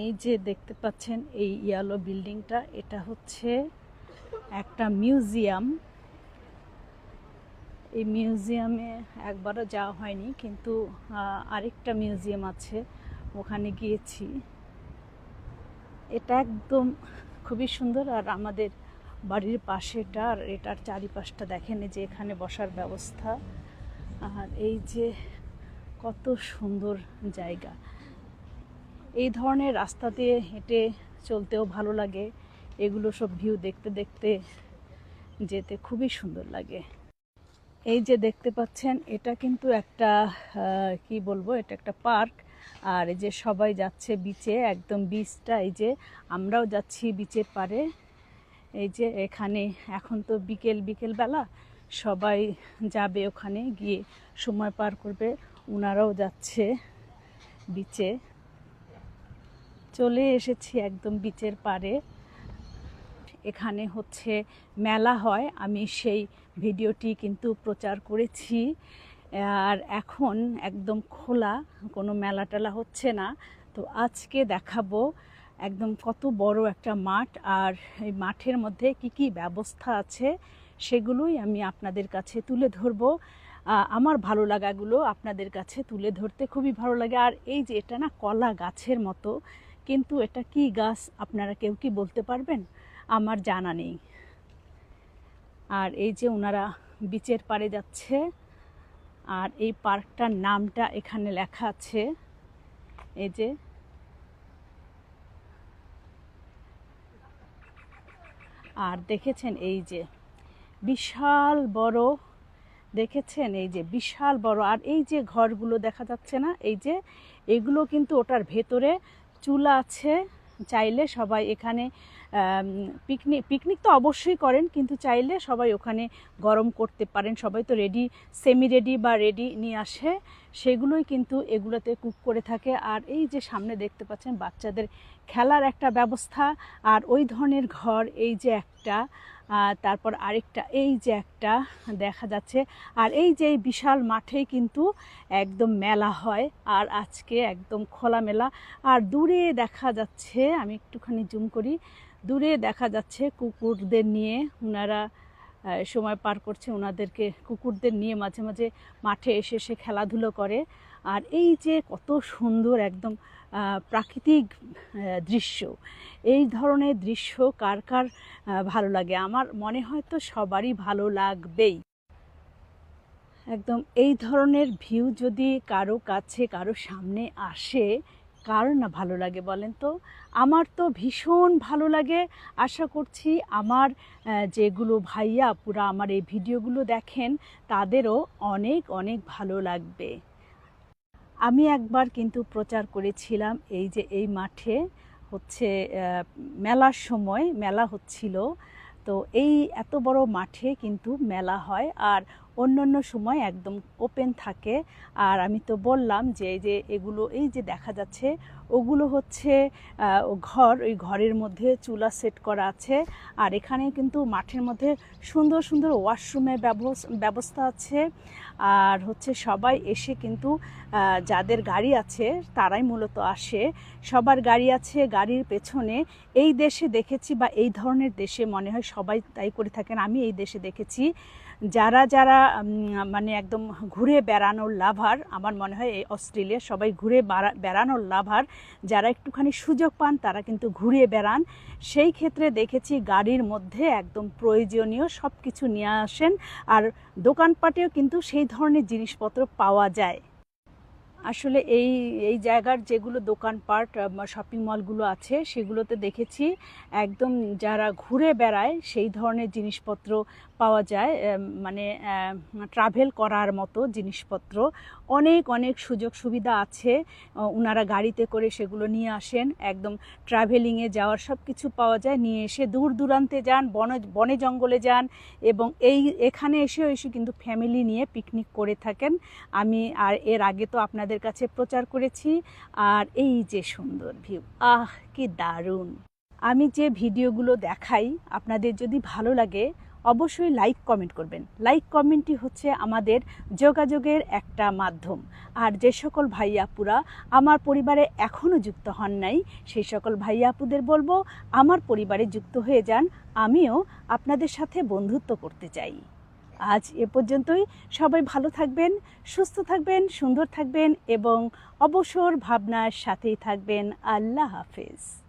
এই যে দেখতে পাচ্ছেন, এই ইয়ালো বিল্ডিংটা এটা হচ্ছে একটা মিউজিয়াম এই মিউজিয়ামে একবারও যাওয়া হয়নি, কিন্তু আরেকটা মিউজিয়াম আছে, ওখানে গিয়েছি। এটা একদম খুবই সুন্দর, আর আমাদের বাড়ির পাশেটা, আর এটার চারিপাশটা দেখেন যে এখানে বসার ব্যবস্থা। আর এই যে কত সুন্দর জায়গা। এই ধরনের রাস্তা দিয়ে হেঁটে চলতেও ভালো লাগে। এগুলো সব ভিউ দেখতে দেখতে যেতে খুবই সুন্দর লাগে। এই যে দেখতে পাচ্ছেন, এটা কিন্তু একটা কি বলব, এটা একটা পার্ক। আর এই যে সবাই যাচ্ছে বিচে একদম বিচটা এই যে আমরাও যাচ্ছি বিচের পারে। এই যে এখানে এখন তো বিকেল বিকেল বেলা। সবাই যাবে ওখানে গিয়ে সময় পার করবে। ওনারাও যাচ্ছে বিচে চলে এসেছি একদম বিচের পারে এখানে হচ্ছে মেলা হয়, আমি সেই ভিডিওটি কিন্তু প্রচার করেছি। আর এখন একদম খোলা, কোনো মেলা টেলা হচ্ছে না। তো আজকে দেখাবো একদম কত বড় একটা মাঠ, আর এই মাঠের মধ্যে কি কি ব্যবস্থা আছে সেগুলোই আমি আপনাদের কাছে তুলে ধরবো। আমার ভালো লাগাগুলো আপনাদের কাছে তুলে ধরতে খুবই ভালো লাগে। আর এই যে এটা না কলা গাছের মতো কিন্তু এটা কি গাছ আপনারা কেউ কি বলতে পারবেন? আমার জানা নেই। আর এই যে ওনারা বিচের পাড়ে যাচ্ছে, আর এই পার্কটার নামটা এখানে লেখা আছে। এই যে আর দেখেছেন এই যে বিশাল বড়, দেখেছেন এই যে বিশাল বড়, আর এই যে ঘরগুলো দেখা যাচ্ছে না, এই যে এগুলো কিন্তু ওটার ভেতরে চুলা আছে চাইলে সবাই এখানে পিকনিক পিকনিক তো অবশ্যই করেন, কিন্তু চাইলে সবাই ওখানে গরম করতে পারেন। সবাই তো রেডি সেমি রেডি বা রেডি নিয়ে আসে। সেগুলোই কিন্তু এগুলোতে কুক করে থাকে। আর এই যে সামনে দেখতে পাচ্ছেন, বাচ্চাদের খেলার একটা ব্যবস্থা। আর ওই ধরনের ঘর, এই যে একটা তারপর আরেকটা, এই যে একটা দেখা যাচ্ছে। আর এই যে বিশাল মাঠেই কিন্তু একদম মেলা হয়। আর আজকে একদম খোলা মেলা আর দূরে দেখা যাচ্ছে, আমি একটুখানি জুম করি দূরে দেখা যাচ্ছে কুকুরদের নিয়ে। ওনারা সময় পার করছে ওনাদেরকে কুকুরদের নিয়ে মাঝে মাঝে মাঠে এসে এসে খেলাধুলো করে। আর এই যে কত সুন্দর একদম প্রাকৃতিক দৃশ্য। এই ধরনের দৃশ্য কার কার ভালো লাগে? আমার মনে হয় তো সবারই ভালো লাগবেই। একদম এই ধরনের ভিউ যদি কারও কাছে, কারও সামনে আসে কার না ভালো লাগে বলেন তো? আমার তো ভীষণ ভালো লাগে। আশা করছি আমার যেগুলো ভাইয়া পুরা আমার এই ভিডিওগুলো দেখেন, তাদেরও অনেক অনেক ভালো লাগবে। আমি একবার কিন্তু প্রচার করেছিলাম এই যে এই মাঠে হচ্ছে মেলার সময় মেলা হচ্ছিল। তো এই এত বড় মাঠে কিন্তু মেলা হয়। আর অন্য অন্য সময় একদম ওপেন থাকে। আর আমি তো বললাম যে, এই যে এগুলো, এই যে দেখা যাচ্ছে, ওগুলো হচ্ছে ঘর, ওই ঘরের মধ্যে চুলা সেট করা আছে। আর এখানে কিন্তু মাঠের মধ্যে সুন্দর সুন্দর ওয়াশরুমের ব্যবস- ব্যবস্থা আছে। আর হচ্ছে সবাই এসে কিন্তু যাদের গাড়ি আছে, তারাই মূলত আসে। সবার গাড়ি আছে, গাড়ির পেছনে। এই দেশে দেখেছি বা এই ধরনের দেশে মনে হয় সবাই তাই করে থাকেন। আমি এই দেশে দেখেছি। যারা যারা মানে একদম ঘুরে বেড়ানোর লাভার, আমার মনে হয় এই অস্ট্রেলিয়া সবাই ঘুরে বেড়ানোর লাভার, যারা একটুখানি সুযোগ পান তারা কিন্তু ঘুরে বেড়ান। সেই ক্ষেত্রে দেখেছি গাড়ির মধ্যে একদম প্রয়োজনীয় সব কিছু নিয়ে আসেন, আর দোকানপাটেও কিন্তু সেই ধরনের জিনিসপত্র পাওয়া যায়। আসলে এই এই জায়গার যেগুলো দোকানপাট শপিং মলগুলো আছে, সেগুলোতে দেখেছি একদম যারা ঘুরে বেড়ায় সেই ধরনের জিনিসপত্র পাওয়া যায় মানে ট্রাভেল করার মতো জিনিসপত্র। অনেক অনেক সুযোগ সুবিধা আছে ওনারা গাড়িতে করে সেগুলো নিয়ে আসেন, একদম ট্রাভেলিংয়ে যাওয়ার সব কিছু পাওয়া যায়। নিয়ে এসে দূর দূরান্তে যান, বন, বনে জঙ্গলে যান এবং এই, এখানে এসেও এসে কিন্তু ফ্যামিলি নিয়ে পিকনিক করে থাকেন। আমি আর এর আগে তো আপনাদের কাছে প্রচার করেছি। আর এই যে সুন্দর ভিউ আহ, কি দারুণ। আমি যে ভিডিওগুলো দেখাই, আপনাদের যদি ভালো লাগে, অবশ্যই লাইক কমেন্ট করবেন। লাইক কমেন্টই হচ্ছে আমাদের যোগাযোগের একটা মাধ্যম। আর যে সকল ভাইয়াপুরা আমার পরিবারে এখনও যুক্ত হন নাই, সেই সকল ভাইয়াপুদের বলব, আমার পরিবারে যুক্ত হয়ে যান, আমিও আপনাদের সাথে বন্ধুত্ব করতে চাই। আজ এ পর্যন্তই। সবাই ভালো থাকবেন, সুস্থ থাকবেন, সুন্দর থাকবেন এবং অবসর ভাবনার সাথেই থাকবেন। আল্লাহ হাফেজ।